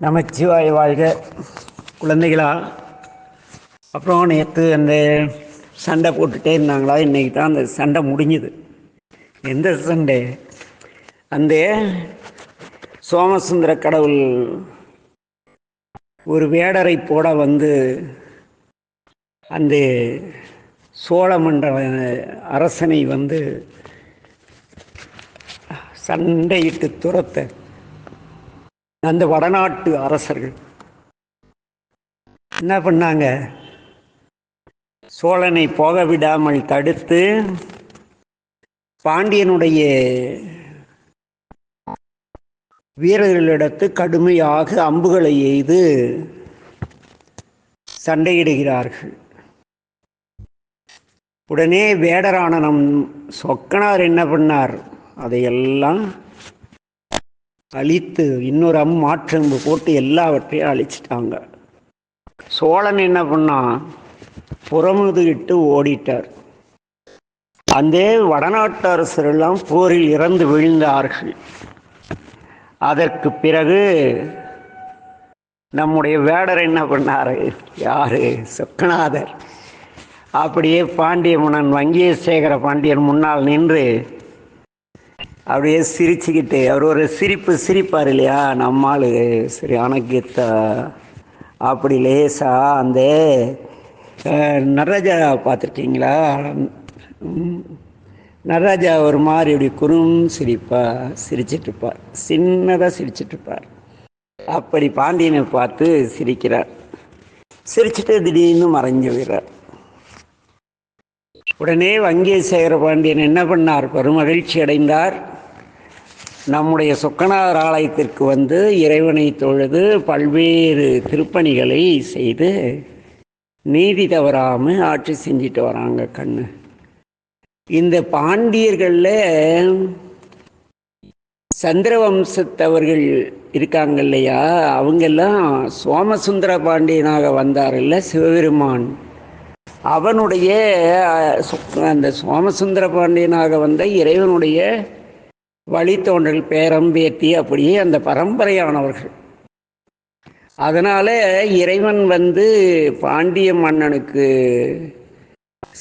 நமச்சிவாய வாழ்க. குழந்தைகளா அப்புறம் நேற்று அந்த சண்டை போட்டுகிட்டே இருந்தாங்களா? இன்றைக்கி தான் அந்த சண்டை முடிஞ்சுது. எந்த சண்டை? அந்த சோமசுந்தர கடவுள் ஒரு வேடரை போட வந்து அந்த சோழ மண்டல அரசனை வந்து சண்டையிட்டு துரத்த அந்த வடநாட்டு அரசர்கள் என்ன பண்ணாங்க? சோழனை போக விடாமல் தடுத்து பாண்டியனுடைய வீரர்களிடத்து கடுமையாக அம்புகளை எய்து சண்டையிடுகிறார்கள். உடனே வேடரான நம் சொக்கனார் என்ன பண்ணார்? அதையெல்லாம் அழித்து இன்னொரு அம் மாற்றம்பு போட்டு எல்லாவற்றையும் அழிச்சிட்டாங்க. சோழன் என்ன பண்ணான் புறமுதுகிட்டு ஓடிட்டார். அந்த வடநாட்டு அரசரெல்லாம் போரில் இறந்து விழுந்தார்கள். அதற்கு பிறகு நம்முடைய வேடர் என்ன பண்ணார்? யாரு? சொக்கநாதர். அப்படியே பாண்டிய மன்னன் வங்கியசேகர பாண்டியன் முன்னால் நின்று அப்படியே சிரிச்சுக்கிட்டு. அவர் ஒரு சிரிப்பு சிரிப்பார் இல்லையா? நம்மால் சரியான கீத்தா அப்படி லேசா அந்த நடராஜா பார்த்துருக்கீங்களா? நடராஜா ஒரு மாதிரி இப்படி குறும் சிரிப்பா சிரிச்சிட்டு இருப்பார் சின்னதாக சிரிச்சிட்டு இருப்பார் அப்படி பாண்டியனை பார்த்து சிரிக்கிறார். சிரிச்சுட்டு திடீர்னு மறைஞ்சு விடுறார் உடனே வங்கியசேகர பாண்டியன் என்ன பண்ணார்? பெருமகிழ்ச்சி அடைந்தார் நம்முடைய சொக்கநாதர் ஆலயத்திற்கு வந்து இறைவனை தொழுது பல்வேறு திருப்பணிகளை செய்து நீதி தவறாமல் ஆட்சி செஞ்சுட்டு வராங்க கண்ணு. இந்த பாண்டியர்களில் சந்திரவம்சத்தவர்கள் இருக்காங்க இல்லையா? அவங்கெல்லாம் சோமசுந்தர பாண்டியனாக வந்தார்ல சிவபெருமான். அவனுடைய அந்த சோமசுந்தர பாண்டியனாக வந்த இறைவனுடைய வழித்தோன்றல் பேரம்பேத்தி அப்படியே அந்த பரம்பரையானவர்கள். அதனால இறைவன் வந்து பாண்டிய மன்னனுக்கு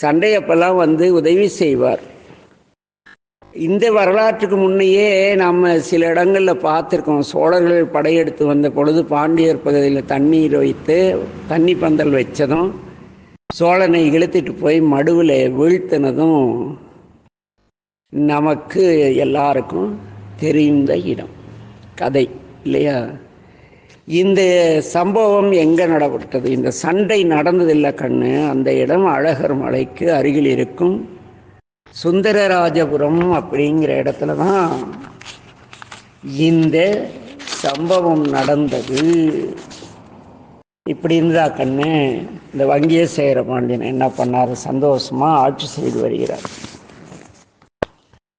சண்டையப்பெல்லாம் வந்து உதவி செய்வார். இந்த வரலாற்றுக்கு முன்னையே நம்ம சில இடங்களில் பார்த்துருக்கோம். சோழர்கள் படையெடுத்து வந்த பொழுது பாண்டியர் பகுதியில் தண்ணீர் வைத்து தண்ணி பந்தல் வச்சதும் சோழனை இழுத்துட்டு போய் மடுவில் வீழ்த்தினதும் நமக்கு எல்லாருக்கும் தெரிந்த இடம். கதை இல்லையா? இந்த சம்பவம் எங்கே நடப்பட்டது இந்த சண்டை நடந்ததில்லை கண்ணு. அந்த இடம் அழகர் மலைக்கு அருகில் இருக்கும் சுந்தரராஜபுரம் அப்படிங்கிற இடத்துல தான் இந்த சம்பவம் நடந்தது. இப்படி இருந்தா கண்ணு இந்த வங்கியசேகர பாண்டியன் என்ன பண்ணார்? சந்தோஷமாக ஆட்சி செய்து வருகிறார்.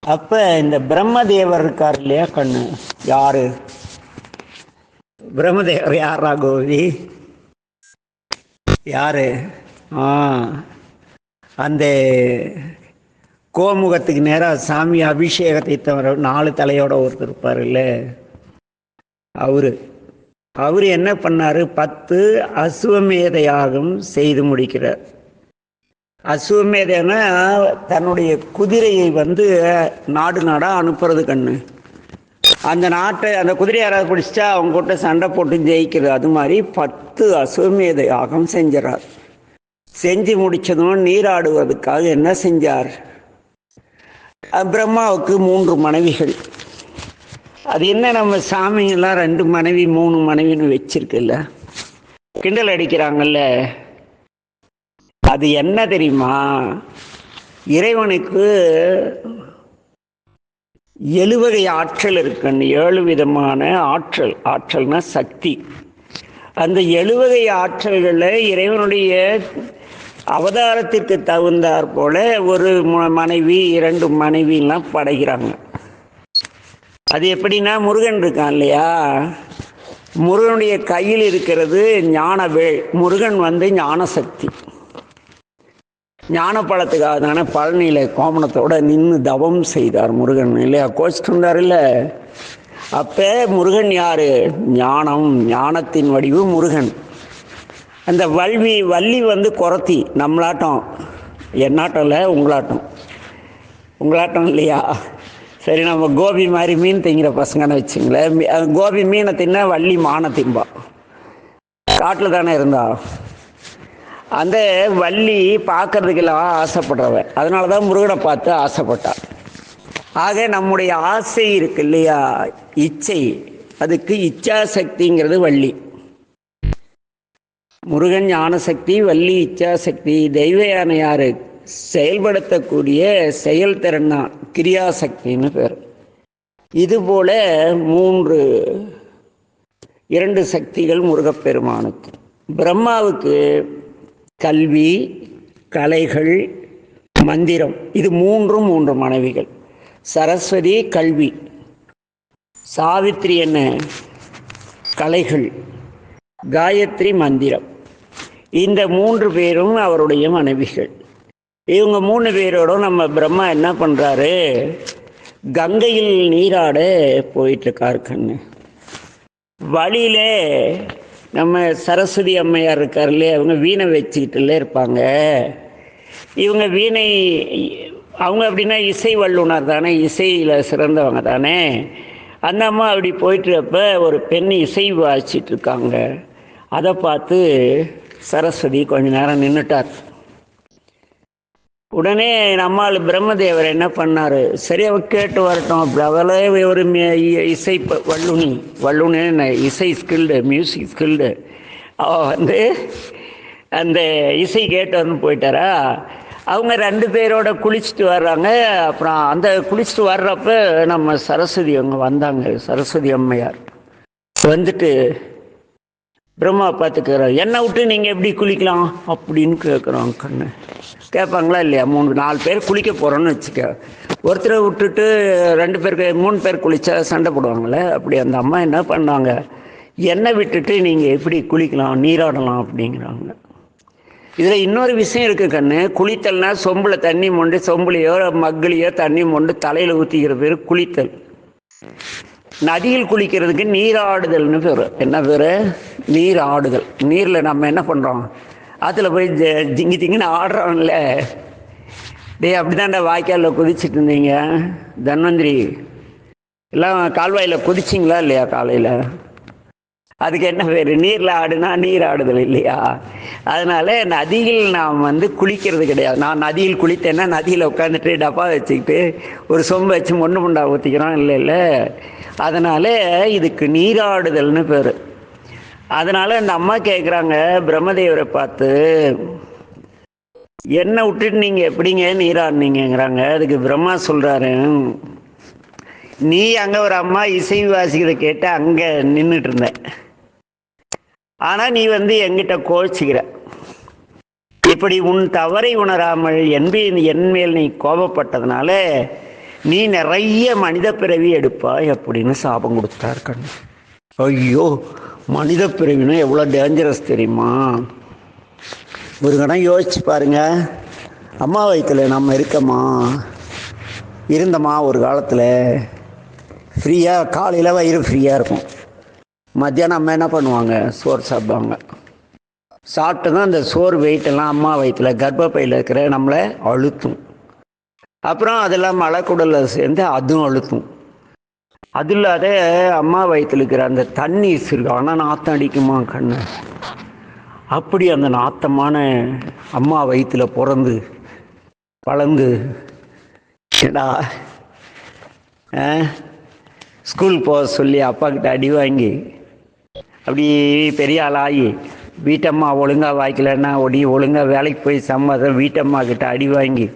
அப்ப இந்த பிரம்மதேவர் இருக்கார் இல்லையா கண்ணு? யாரு? பிரம்மதேவர் யாரா கோவி யாரு? ஆ. அந்த கோமுகத்துக்கு நேராக சாமி அபிஷேகத்தை தவிர நாலு தலையோட ஒருத்தர் இருப்பார்ல அவரு. அவர் என்ன பண்ணாரு? பத்து அசுவமேத யாகம் செய்து முடிக்கிறார். அசுவமேதனா தன்னுடைய குதிரையை வந்து நாடு நாடாக அனுப்புறது கண்ணு. அந்த நாட்டை அந்த குதிரை யாராவது பிடிச்சிட்டா அவங்க கூட்ட சண்டை போட்டு ஜெயிக்கிறது. அது மாதிரி பத்து அசுவமேதை யாகம் செஞ்சார் செஞ்சு முடிச்சதும் நீராடுவதற்காக என்ன செஞ்சார்? பிரம்மாவுக்கு மூன்று மனைவிகள். அது என்ன நம்ம சாமிங்கெல்லாம் ரெண்டு மனைவி மூணு மனைவின்னு வச்சிருக்குல்ல? கிண்டல் அடிக்கிறாங்கல்ல? அது என்ன தெரியுமா? இறைவனுக்கு எழுவகை ஆற்றல் இருக்குன்னு ஏழு விதமான ஆற்றல். ஆற்றல்னா சக்தி. அந்த எழுவகை ஆற்றல்களில் இறைவனுடைய அவதாரத்திற்கு தகுந்தாற் போல ஒரு ம- மனைவி இரண்டு மனைவிலாம் படைக்கிறாங்க அது எப்படின்னா முருகன் இருக்கான் இல்லையா? முருகனுடைய கையில் இருக்கிறது ஞானவேள். முருகன் வந்து ஞானசக்தி. ஞான தானே பழனியில் கோமணத்தோட நின்று தவம் செய்தார் முருகன். இல்லையா? கோச்சிட்டு இருந்தார் இல்லை அப்போ முருகன் யார்? ஞானம் ஞானத்தின் வடிவு முருகன். அந்த வல்வி வள்ளி வந்து குறத்தி நம்மளாட்டம். என்னாட்டம் இல்லை உங்களாட்டம். உங்களாட்டம் இல்லையா? சரி நம்ம கோபி மாதிரி மீன் திங்கிற பசங்கன்னு வச்சுங்களேன். கோபி மீனை தின்னா வள்ளி மானை திம்பா. காட்டில் தானே இருந்தா? அந்த வள்ளி பார்க்கறதுக்கெல்லாம் ஆசைப்படுறவன். அதனால தான் முருகனை பார்த்து ஆசைப்பட்டான். ஆக நம்முடைய ஆசை இருக்கு இல்லையா? இச்சை. அதுக்கு இச்சாசக்திங்கிறது வள்ளி. முருகன் ஞானசக்தி வள்ளி இச்சாசக்தி தெய்வ யானை செயல்படுத்தக்கூடிய செயல்திறன் தான் கிரியாசக்தின்னு பேர். இதுபோல மூன்று இரண்டு சக்திகள் முருகப்பெருமானுக்கு. பிரம்மாவுக்கு கல்வி கலைகள் மந்திரம். இது மூன்றும் மூன்று மனைவிகள். சரஸ்வதி கல்வி. சாவித்ரி என்ன? கலைகள். காயத்ரி மந்திரம். இந்த மூன்று பேரும் அவருடைய மனைவிகள். இவங்க மூணு பேரோடும் நம்ம பிரம்மா என்ன பண்ணுறாரு கங்கையில் நீராட போயிட்டுருக்காரு கண்ணு. வழியிலே நம்ம சரஸ்வதி அம்மையார் இருக்கார் இல்லையா அவங்க வீணை வச்சுக்கிட்டுல இருப்பாங்க. இவங்க வீணை அவங்க அப்படின்னா இசை வல்லுனர் தானே இசையில் சிறந்தவங்க தானே. அந்த அம்மா அப்படி போயிட்டுறப்ப ஒரு பெண் இசை வாசிச்சிட்டு இருக்காங்க. அதை பார்த்து சரஸ்வதி கொஞ்ச நேரம் நின்றுட்டார் உடனே நம்மால் பிரம்மதேவர் என்ன பண்ணார்? சரி அவ கேட்டு வரட்டும். அப்படி அவளே ஒரு இ- இசை வல்லுனி. வல்லுனி என்ன? இசை ஸ்கில்டு மியூசிக் ஸ்கில்டு அவள் வந்து அந்த இசை கேட்டு வந்து போயிட்டாரா? அவங்க ரெண்டு பேரோட குளிச்சுட்டு வர்றாங்க. அப்புறம் அந்த குளிச்சுட்டு வர்றப்ப நம்ம சரஸ்வதி அவங்க வந்தாங்க. சரஸ்வதி அம்மையார். வந்துட்டு பிரம்மா பார்த்துக்கிறார். என்னை விட்டு நீங்கள் எப்படி குளிக்கலாம்? அப்படின்னு கேட்குறோம் கண்ணு. கேட்பாங்களா இல்லையா? மூணு நாலு பேர் குளிக்க போகிறோன்னு வச்சுக்க. ஒருத்தரை விட்டுட்டு ரெண்டு பேருக்கு மூணு பேர் குளித்தா சண்டை போடுவாங்களே? அப்படி அந்த அம்மா என்ன பண்ணாங்க? என்னை விட்டுட்டு நீங்கள் எப்படி குளிக்கலாம்? நீராடலாம் அப்படிங்கிறாங்க. இதில் இன்னொரு விஷயம் இருக்குது கண்ணு. குளித்தல்னா சொம்பில் தண்ணி மொண்டு சொம்புலையோ மக்குலையோ தண்ணி மொண்டு தலையில் ஊற்றிக்கிற பேர் குளித்தல். நதியில் குளிக்கிறதுக்கு நீராடுதல்னு பேர். என்ன பேர்? நீர் ஆடுதல் நீரில் நம்ம என்ன பண்ணுறோம் அதில் போய் ஜ- ஜிங்கி ஜிங்கின்னு ஆடுறோம்ல. டேய் அப்படிதான்டா வாய்க்காலில் குதிச்சிட்டு இருந்தீங்க. தன்வந்திரி. எல்லாம் கால்வாயில் குதிச்சிங்களா இல்லையா காலையில்? அதுக்கு என்ன பேர்? நீரில் ஆடுனா நீர் ஆடுதல் இல்லையா? அதனால நதியில் நாம் வந்து குளிக்கிறது கிடையாது. நான் நதியில் குளித்தேன்னா நதியில் உட்காந்துட்டு டப்பா வச்சுக்கிட்டு ஒரு சொம்பு வச்சு மொண்ணு முண்டா ஊற்றிக்கிறோம் இல்லை இல்லை. அதனால இதுக்கு நீராடுதல்னு பேர். அதனால இந்த அம்மா கேட்குறாங்க பிரம்மதேவரை பார்த்து என்னை விட்டுட்டு நீங்கள் எப்படிங்க நீராடினீங்கங்கிறாங்க அதுக்கு பிரம்மா சொல்கிறாரு நீ அங்கே ஒரு அம்மா இசை வாசிக்கிறத கேட்டு அங்கே நின்றுட்டு இருந்தேன் ஆனால் நீ வந்து என்கிட்ட கோச்சிக்கிற இப்படி உன் தவறை உணராமல் என்பி என் மேல் நீ கோபப்பட்டதுனால நீ நிறைய மனித பிறவி எடுப்பாய் அப்படின்னு சாபம் கொடுத்தார் கண்ணு. ஐயோ மனித பிறவினா எவ்வளோ டேஞ்சரஸ் தெரியுமா? ஒரு கணம் யோசிச்சு பாருங்க. அம்மா வயிற்றில் நம்ம இருக்கோமா? இருந்தோமா ஒரு காலத்தில்? ஃப்ரீயாக காலையில் வயிறு ஃப்ரீயாக இருக்கும். மத்தியானம் அம்மா என்ன பண்ணுவாங்க? சோறு சாப்பிடுவாங்க. சாப்பிட்டு தான் அந்த சோறு வெயிட்டெல்லாம் அம்மா வயிற்றுல கர்ப்பப்பையில் இருக்கிற நம்மளை அழுத்தும். அப்புறம் அதெல்லாம் மலைக்குடலில் சேர்ந்து அதுவும் அழுத்தும். அது இல்லாத அம்மா வயிற்றுல இருக்கிற அந்த தண்ணி இருக்கு ஆனால் நாத்தம் அடிக்குமா கண்ணு? அப்படி அந்த நாத்தமான அம்மா வயிற்றுல பிறந்து வளர்ந்து ஏடா ஆ? ஸ்கூல் போக சொல்லி அப்பா கிட்ட அடி வாங்கி அப்படி பெரிய ஆளாகி வீட்டம்மா ஒழுங்காக வாய்க்கலன்னா ஒடி ஒழுங்காக வேலைக்கு போய் சம்பாதம் வீட்டம்மா கிட்ட அடி வாங்கி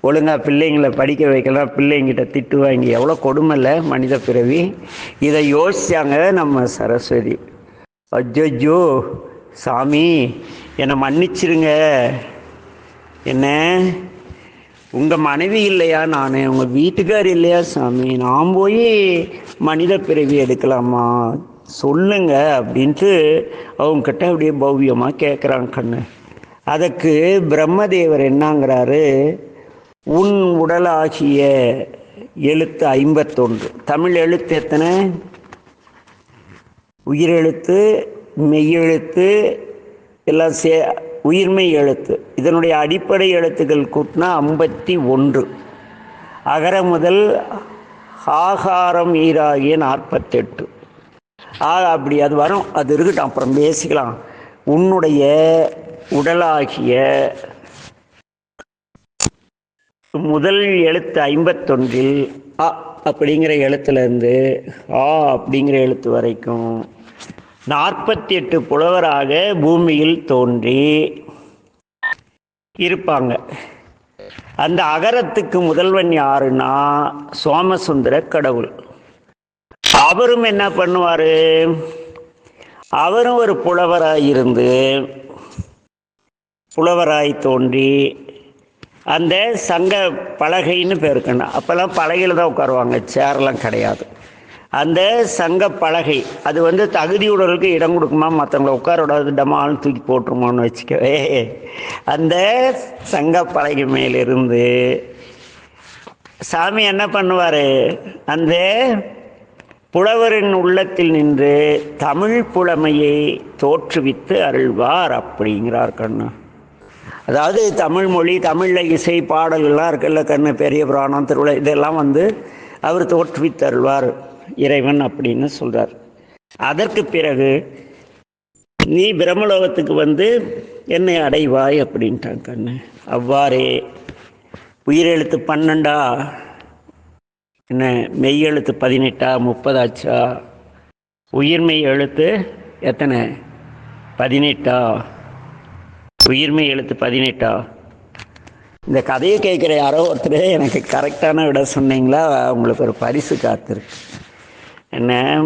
ஒழுங்காக பிள்ளைங்களை படிக்க வைக்கலாம் பிள்ளைங்கிட்ட திட்டு வாங்கி எவ்வளோ கொடுமைல்ல மனித பிறவி. இதை யோசிச்சாங்க நம்ம சரஸ்வதி. அஜ்ஜோ சாமி என்னை மன்னிச்சிருங்க. என்ன? உங்கள் மனைவி இல்லையா நான்? உங்கள் வீட்டுக்கார் இல்லையா சாமி? நான் போய் மனித பிறவி எடுக்கலாமா? சொல்லுங்க அப்படின்ட்டு அவங்கக்கிட்ட அப்படியே பவ்யமாக கேட்குறாங்க கண்ணு. அதற்கு பிரம்மதேவர் என்னங்கிறாரு? உன் உடலாகிய எழுத்து ஐம்பத்தொன்று. தமிழ் எழுத்து எத்தனை? உயிரெழுத்து மெய்யெழுத்து எல்லாம் சே உயிர்மெய் எழுத்து. இதனுடைய அடிப்படை எழுத்துக்கள் கூட்டினா ஐம்பத்தி ஒன்று. அகர முதல் ஆகாரம் ஈராகிய நாற்பத்தெட்டு. ஆ அப்படி அது வரும். அது இருக்கட்டும். அப்புறம் பேசிக்கலாம். உன்னுடைய உடலாகிய முதல் எழுத்து ஐம்பத்தொன்றில் அ அப்படிங்கிற எழுத்துலேருந்து ஆ அப்படிங்கிற எழுத்து வரைக்கும் நாற்பத்தி எட்டு புலவராக பூமியில் தோன்றி இருப்பாங்க. அந்த அகரத்துக்கு முதல்வன் யாருன்னா சோமசுந்தர கடவுள். அவரும் என்ன பண்ணுவார்? அவரும் ஒரு புலவராய் இருந்து புலவராய் தோன்றி அந்த சங்க பலகைன்னு பேர் அப்போல்லாம் பலகையில் தான் உட்காருவாங்க. சேர்லாம் கிடையாது. அந்த சங்க பலகை அது வந்து தகுதியுடலுக்கு இடம் கொடுக்குமா? மற்றவங்கள உட்கார விடாது டமாலும் தூக்கி போட்டுருமோன்னு வச்சுக்கவே. அந்த சங்க பலகை மேலிருந்து சாமி என்ன பண்ணுவார்? அந்த புலவரின் உள்ளத்தில் நின்று தமிழ் புலமையை தோற்றுவித்து அருள்வார் அப்படிங்கிறார் கண்ணு. அதாவது தமிழ் மொழி தமிழில் இசை பாடல்கள்லாம் இருக்குல்ல கண்ணு பெரிய புராணம் திருவிழா இதெல்லாம் வந்து அவர் தோற்றுவித்து அருள்வார் இறைவன் அப்படின்னு சொல்கிறார் அதற்கு பிறகு நீ பிரம்மலோகத்துக்கு வந்து என்னை அடைவாய் அப்படின்ட்டான் கண்ணு. அவ்வாறே உயிரெழுத்து பன்னெண்டா? என்ன மெய் எழுத்து பதினெட்டா முப்பதாச்சா உயிர்மெய் எழுத்து எத்தனை? பதினெட்டா? உயிர்மெய் எழுத்து பதினெட்டா? இந்த கதையை கேட்குற யாரோ ஒருத்தர் எனக்கு கரெக்டான விட சொன்னீங்களா? உங்களுக்கு ஒரு பரிசு காத்திருக்கு. என்ன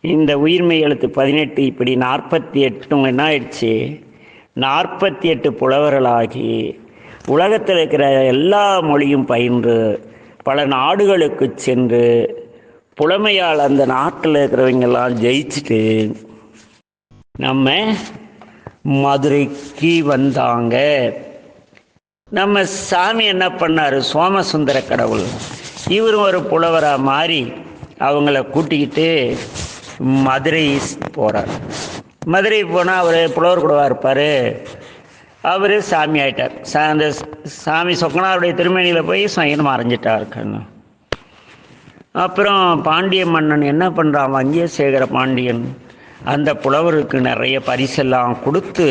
இந்த உயிர்மெய் எழுத்து பதினெட்டு இப்படி நாற்பத்தி எட்டும் என்ன ஆயிடுச்சு? நாற்பத்தி எட்டு புலவர்களாகி உலகத்தில் இருக்கிற எல்லா மொழியும் பயின்று பல நாடுகளுக்கு சென்று புலமையால் அந்த நாட்டில் இருக்கிறவங்கெல்லாம் ஜெயிச்சுட்டு நம்ம மதுரைக்கு வந்தாங்க. நம்ம சாமி என்ன பண்ணார்? சோமசுந்தர கடவுள். இவரும் ஒரு புலவராக மாறி அவங்கள கூட்டிக்கிட்டு மதுரை போகிறார் மதுரை போனால் அவர் புலவர் கூடவா இருப்பார். அவர் சாமி ஆயிட்டார். சா அந்த சாமி சொக்கனாருடைய திருமணியில் போய் சயனம் அரைஞ்சிட்டார் கண்ணு. அப்புறம் பாண்டிய மன்னன் என்ன பண்ணுறான் வங்கியசேகர பாண்டியன் அந்த புலவருக்கு நிறைய பரிசெல்லாம் கொடுத்து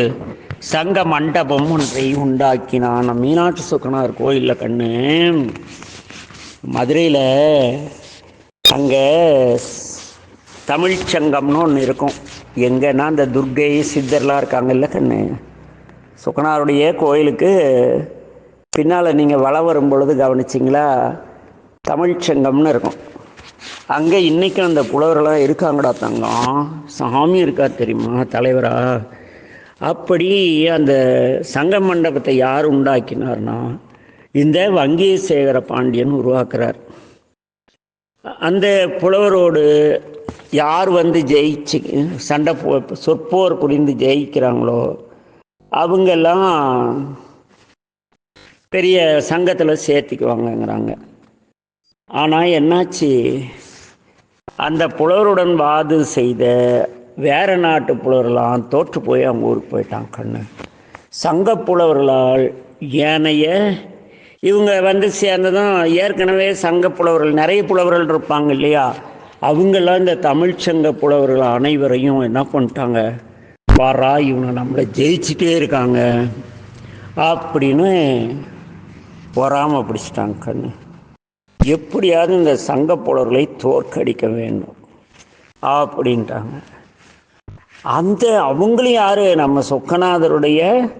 சங்க மண்டபம் ஒன்றை உண்டாக்கினான். மீனாட்சி சுக்கனார் கோயிலில் கண்ணு. மதுரையில் அங்கே தமிழ்ச்சங்கம்னு ஒன்று இருக்கும். எங்கன்னா அந்த துர்கை சித்தர்லாம் இருக்காங்கல்ல கண்ணு. சுக்கனாருடைய கோயிலுக்கு பின்னால் நீங்கள் வள வரும் பொழுது கவனிச்சிங்களா? தமிழ்ச்சங்கம்னு இருக்கும். அங்கே இன்றைக்கும் அந்த புலவர்களாக இருக்காங்கடா தங்கம். சாமி இருக்கா தெரியுமா? தலைவரா? அப்படி அந்த சங்க மண்டபத்தை யார் உண்டாக்கினார்னா இந்த வங்கியசேகர பாண்டியன் உருவாக்குறார். அந்த புலவரோடு யார் வந்து ஜெயிச்சு சண்டை போ சொற்போர் புரிந்து ஜெயிக்கிறாங்களோ அவங்கெல்லாம் பெரிய சங்கத்தில் சேர்த்திக்குவாங்கங்கிறாங்க. ஆனால் என்னாச்சு? அந்த புலவருடன் வாது செய்த வேற நாட்டு புலவர்களாம் தோற்று போய் அவங்க ஊருக்கு போயிட்டான் கண்ணு. சங்க புலவர்களால் ஏனைய இவங்க வந்து சேர்ந்ததும் ஏற்கனவே சங்க புலவர்கள் நிறைய புலவர்கள் இருப்பாங்க இல்லையா? அவங்கெல்லாம் இந்த தமிழ்ச்சங்க புலவர்கள் அனைவரையும் என்ன பண்ணிட்டாங்க? வாரா இவங்க நம்மளை ஜெயிச்சிட்டே இருக்காங்க. அப்படின்னு பொறாம பிடிச்சிட்டாங்க கண்ணு. எப்படியாவது இந்த சங்க புலவர்களை தோற்கடிக்க வேண்டும் அப்படின்ட்டாங்க. அந்த அவங்களும் யாரு? நம்ம சொக்கநாதருடைய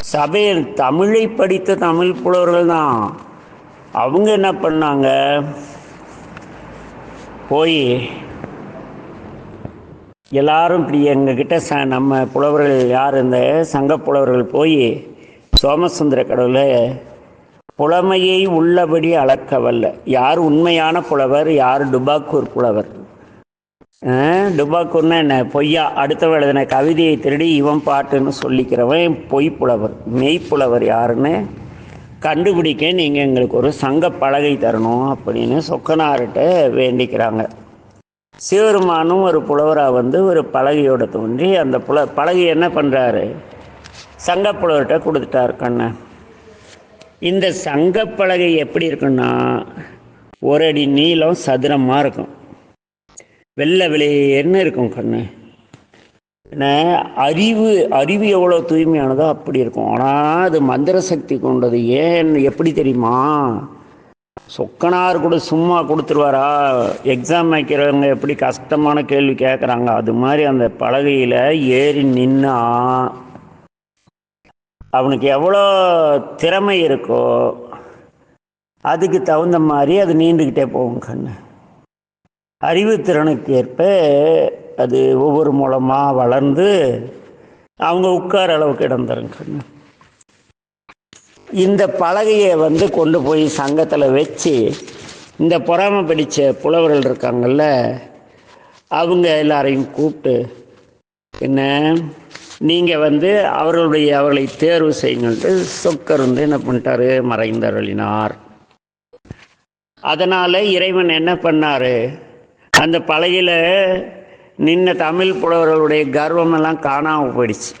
சபையில் தமிழை படித்த தமிழ் புலவர்கள் தான். அவங்க என்ன பண்ணாங்க? போய் எல்லாரும் இப்படி எங்ககிட்ட ச நம்ம புலவர்கள் யார் இந்த சங்க புலவர்கள் போய் சோமசுந்தர கடவுளை புலமையை உள்ளபடி அளக்க வல்ல யார் உண்மையான புலவர் யார் டுபாக்கூர் புலவர்? டுபாக்கூர்னா என்ன? பொய்யா. அடுத்தவன் எழுதின கவிதையை திருடி இவன் பாட்டுன்னு சொல்லிக்கிறவன் பொய் புலவர். மெய்ப்புலவர் யாருன்னு கண்டுபிடிக்க நீங்கள் எங்களுக்கு ஒரு சங்க பலகை தரணும் அப்படின்னு சொக்கனார்கிட்ட வேண்டிக்கிறாங்க. சிவருமானும் ஒரு புலவராக வந்து ஒரு பலகையோட தோன்றி அந்த புல பலகை என்ன பண்ணுறாரு சங்க புலவர்கிட்ட கொடுத்துட்டார் கண்ணன் இந்த சங்க பலகை எப்படி இருக்குன்னா ஒரு அடி நீளம் சதுரமாக இருக்கும். வெள்ளை வெளியேன்னு இருக்கும் கண்ணு? என்ன அறிவு அறிவு எவ்வளோ தூய்மையானதோ அப்படி இருக்கும். ஆனால் அது மந்திர சக்தி கொண்டது ஏன் எப்படி தெரியுமா? சொக்கனார் கூட சும்மா கொடுத்துருவாரா? எக்ஸாம் வைக்கிறவங்க எப்படி கஷ்டமான கேள்வி கேட்குறாங்க அது மாதிரி அந்த பலகையில் ஏறி நின்னா அவனுக்கு எவ்வளோ திறமை இருக்கோ அதுக்கு தகுந்த மாதிரி அது நீண்டுக்கிட்டே போகும் கண்ணு. அறிவுத்திறனுக்கு ஏற்ப அது ஒவ்வொரு மூலமாக வளர்ந்து அவங்க உட்கார அளவுக்கு இடம் தரும் கண்ணு. இந்த பலகையை வந்து கொண்டு போய் சங்கத்தில் வச்சு இந்த பொறாமை பிடிச்ச புலவர்கள் இருக்காங்கல்ல அவங்க எல்லாரையும் கூப்பிட்டு என்ன நீங்கள் வந்து அவர்களுடைய அவர்களை தேர்வு செய்யுங்கள்ட்டு சொக்கர் வந்து என்ன பண்ணிட்டாரு மறைந்தருளினார் அதனால் இறைவன் என்ன பண்ணார் அந்த பலகையில் நின்ன தமிழ் புலவர்களுடைய கர்வமெல்லாம் காணாமல் போயிடுச்சு.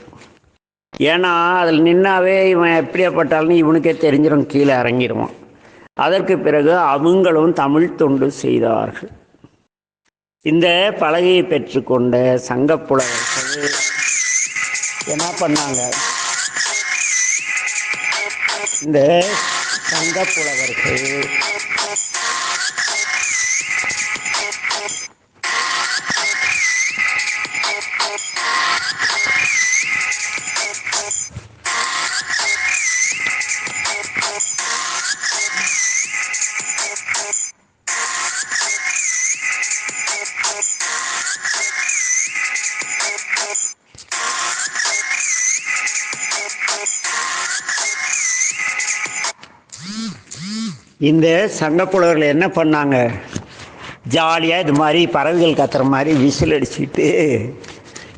ஏன்னா அதில் நின்னாவே இவன் எப்படியாப்பட்டாலும் இவனுக்கே தெரிஞ்சிடும் கீழே இறங்கிடுவான் அதற்கு பிறகு அவங்களும் தமிழ் தொண்டு செய்தார்கள். இந்த பலகையை பெற்றுக்கொண்ட சங்கப்புலவர்கள் என்ன பண்ணாங்க? இந்த சங்கப் புலவர்கள் இந்த சங்கப்புலவர்கள் என்ன பண்ணாங்க? ஜாலியாக இது மாதிரி பறவைகள் கத்துற மாதிரி விசில் அடிச்சுட்டு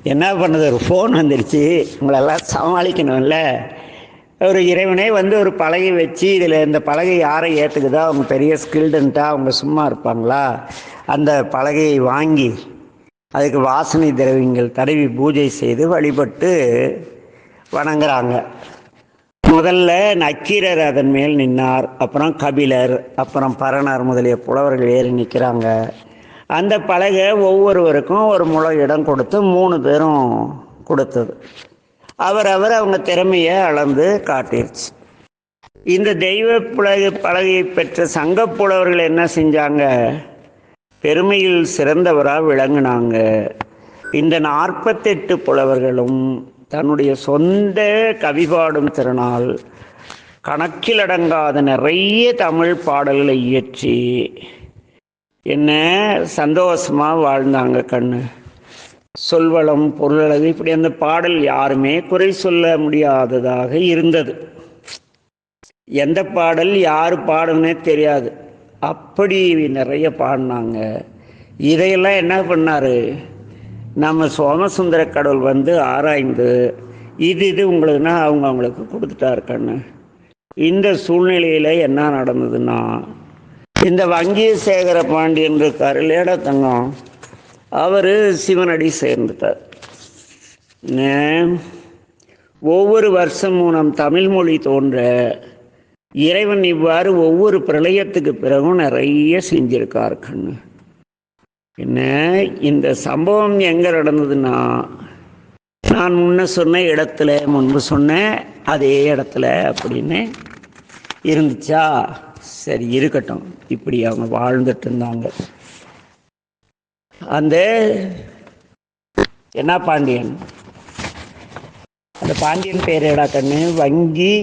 என்ன பண்ணுது? ஒரு ஃபோன் வந்துடுச்சு உங்களெல்லாம் சமாளிக்கணும்ல. ஒரு இறைவனே வந்து ஒரு பலகை வச்சு இதில் இந்த பலகை யாரை ஏற்றுக்குதோ அவங்க பெரிய ஸ்கில்டுன்ட்டா அவங்க சும்மா இருப்பாங்களா? அந்த பலகையை வாங்கி அதுக்கு வாசனை திரவியங்கள் தடவி பூஜை செய்து வழிபட்டு வணங்குறாங்க. முதல்ல நக்கீரர் அதன் மேல் நின்னார் அப்புறம் கபிலர் அப்புறம் பரணர் முதலிய புலவர்கள் ஏறி நிற்கிறாங்க அந்த பலகை ஒவ்வொருவருக்கும் ஒரு முளை இடம் கொடுத்து மூணு பேரும் கொடுத்தது. அவரவர் அவங்க திறமையை அளந்து காட்டிருச்சு. இந்த தெய்வ புலகை பலகையை பெற்ற சங்க புலவர்கள் என்ன செஞ்சாங்க? பெருமையில் சிறந்தவராக விளங்கினாங்க. இந்த நாற்பத்தெட்டு புலவர்களும் தன்னுடைய சொந்த கவி பாடும் திறனால் கணக்கிலடங்காத நிறைய தமிழ் பாடல்களை இயற்றி என்ன சந்தோஷமாக வாழ்ந்தாங்க கண்ணு. சொல்வளம் பொருளளவு இப்படி அந்த பாடல் யாருமே குறை சொல்ல முடியாததாக இருந்தது. எந்த பாடல் யார் பாடுன்னே தெரியாது. அப்படி நிறைய பாடினாங்க. இதையெல்லாம் என்ன பண்ணார்? நம்ம சோமசுந்தர கடவுள் வந்து ஆராய்ந்து இது இது உங்களுக்குன்னா அவங்க அவங்களுக்கு கொடுத்துட்டாரு கண்ணு. இந்த சூழ்நிலையில் என்ன நடந்ததுன்னா இந்த வங்கிய சேகர பாண்டியன் இருக்கார் இல்லையாடா தங்கம். அவர் சிவனடி சேர்ந்துட்டார். ஒவ்வொரு வருஷமும் நம் தமிழ்மொழி தோன்ற இறைவன் இவ்வாறு ஒவ்வொரு பிரளயத்துக்கு பிறகும் நிறைய செஞ்சிருக்கார் கண்ணு. என்ன இந்த சம்பவம் எங்கே நடந்ததுன்னா நான் முன்ன சொன்ன இடத்துல முன்பு சொன்னேன் அதே இடத்துல அப்படின்னு இருந்துச்சா? சரி இருக்கட்டும். இப்படி அவங்க வாழ்ந்துட்டு இருந்தாங்க. அந்த என்ன பாண்டியன்? அந்த பாண்டியன் பேர் எடா கண்ணு? வங்கி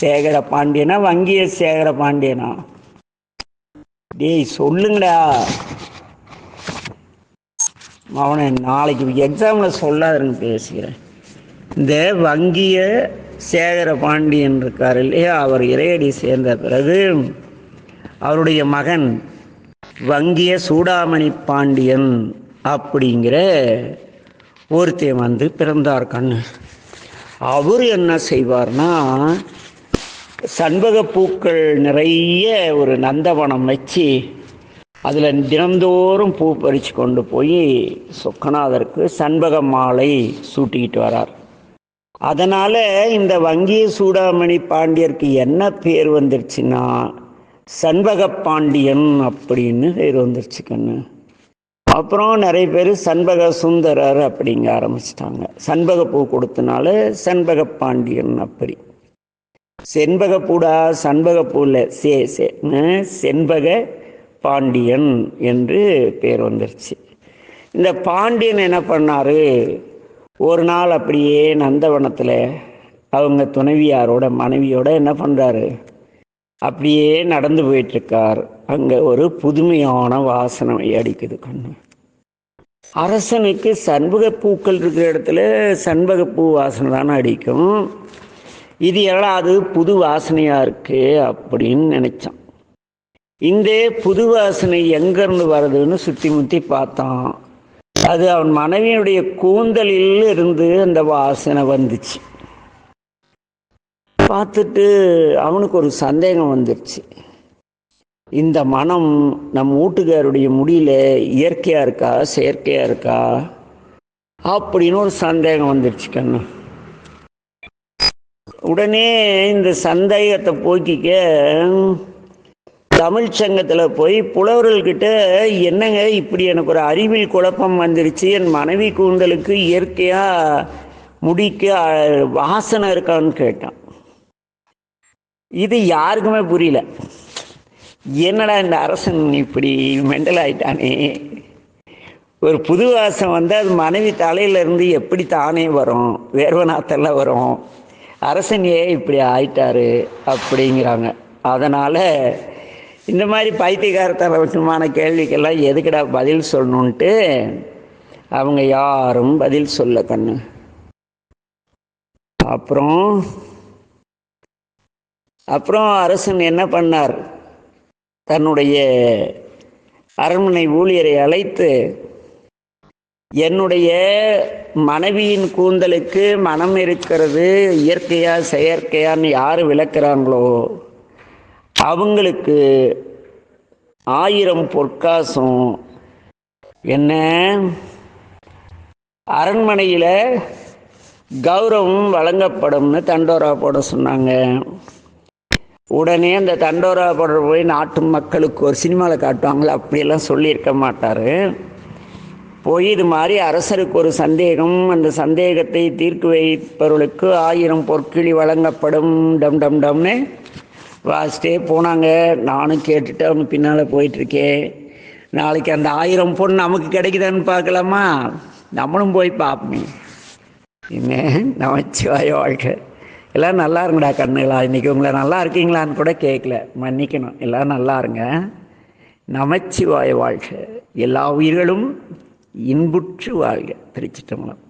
சேகர பாண்டியனா? வங்கிய சேகர பாண்டியனா? டேய் சொல்லுங்கடா. அவனை நாளைக்கு எக்ஸாமில் சொல்லாதுன்னு பேசுகிறேன். இந்த வங்கிய சேகர பாண்டியன் இருக்கார் இல்லையா அவர் இறையடி சேர்ந்த பிறகு அவருடைய மகன் வங்கிய சூடாமணி பாண்டியன் அப்படிங்கிற ஒருத்தன் வந்து பிறந்தார் கண்ணு. அவர் என்ன செய்வார்னா சண்பக பூக்கள் நிறைய ஒரு நந்தவனம் வச்சு அதில் தினந்தோறும் பூ பறித்து கொண்டு போய் சொக்கநாதருக்கு சண்பக மாலை சூட்டிக்கிட்டு வரார். அதனால் இந்த வங்கிய சூடாமணி பாண்டியருக்கு என்ன பேர் வந்துருச்சுன்னா சண்பக பாண்டியன் அப்படின்னு பேர் வந்துருச்சு கண்ணு. அப்புறம் நிறைய பேர் சண்பக சுந்தரர் அப்படிங்க ஆரம்பிச்சிட்டாங்க. சண்பக பூ கொடுத்தனால சண்பக பாண்டியன் அப்படி. செண்பக பூடா சண்பக பூவில் சே சே செண்பக பாண்டியன் என்று பேர் வந்துருச்சு. இந்த பாண்டியன் என்ன பண்ணார்? ஒரு நாள் அப்படியே நந்தவனத்தில் அவங்க துணைவியாரோட மனைவியோட என்ன பண்ணுறாரு அப்படியே நடந்து போயிட்டுருக்கார். அங்கே ஒரு புதுமையான வாசனை அடிக்குது கண்ணு. அரசனுக்கு சண்பக பூக்கள் இருக்கிற இடத்துல சண்பக பூ வாசனை தானே அடிக்கும். இது எல்லாம் அது புது வாசனையாக இருக்குது அப்படின்னு நினச்சான். இந்த புது வாசனை எங்கேருந்து வருதுன்னு சுற்றி முற்றி பார்த்தான். அது அவன் மனைவியுடைய கூந்தலில் இருந்து அந்த வாசனை வந்துச்சு. பார்த்துட்டு அவனுக்கு ஒரு சந்தேகம் வந்துருச்சு. இந்த மனம் நம் வீட்டுக்காருடைய முடியல இயற்கையாக இருக்கா செயற்கையாக இருக்கா? அப்படின்னு ஒரு சந்தேகம் வந்துருச்சு கண்ணு. உடனே இந்த சந்தேகத்தை போக்கிக்க தமிழ் சங்கத்தில் போய் புலவர்கள்கிட்ட என்னங்க இப்படி எனக்கு ஒரு அறிவில் குழப்பம் வந்துருச்சு? என் மனைவி கூந்தலுக்கு இயற்கையாக முடிக்கு வாசனை இருக்கான்னு கேட்டான். இது யாருக்குமே புரியல. என்னடா இந்த அரசன் இப்படி மெண்டல் ஆயிட்டானே? ஒரு புது வாசம் வந்து அது மனைவி தலையிலேருந்து எப்படி தானே வரும்? வேர்வநாத்தல்ல வரும். அரசன் ஏன் இப்படி ஆயிட்டாரு? அப்படிங்கிறாங்க. அதனால் இந்த மாதிரி பைத்தியகாரத்தனமான கேள்விக்கெல்லாம் எதுக்குடா பதில் சொல்லணுன்ட்டு அவங்க யாரும் பதில் சொல்ல கண்ணு. அப்புறம் அப்புறம் அரசன் என்ன பண்ணார்? தன்னுடைய அரண்மனை ஊழியரை அழைத்து என்னுடைய மனைவியின் கூந்தலுக்கு மனம் இருக்கிறது இயற்கையா செயற்கையான்னு யார் விளக்குறாங்களோ அவங்களுக்கு ஆயிரம் பொற்காசும். என்ன? அரண்மனையில் கௌரவம் வழங்கப்படும்னு தண்டோரா போட சொன்னாங்க. உடனே அந்த தண்டோரா போடுற போய் நாட்டு மக்களுக்கு ஒரு சினிமாவில் காட்டுவாங்களே அப்படியெல்லாம் சொல்லியிருக்க மாட்டார். போய் இது மாதிரி அரசருக்கு ஒரு சந்தேகம் அந்த சந்தேகத்தை தீர்க்கு வைப்பவர்களுக்கு ஆயிரம் பொற்கிழி வழங்கப்படும் டம் டம் டம்னு வாசிட்டே போனாங்க. நானும் கேட்டுட்டு அவங்க பின்னால் போயிட்டுருக்கேன் நாளைக்கு அந்த ஆயிரம் பொண்ணு நமக்கு கிடைக்குதான்னு பார்க்கலாமா? நம்மளும் போய் பார்ப்போமே. என்ன? நமச்சிவாய வாழ்க்கை. எல்லாம் நல்லா இருங்கடா கண்ணுகளா. இன்றைக்கி உங்களை நல்லா இருக்கீங்களான்னு கூட கேட்கல மன்னிக்கணும். எல்லாம் நல்லா இருங்க. நமச்சிவாய வாழ்க எல்லா உயிர்களும் இன்புற்று வாழ்க. திருச்சிட்டம்பலம்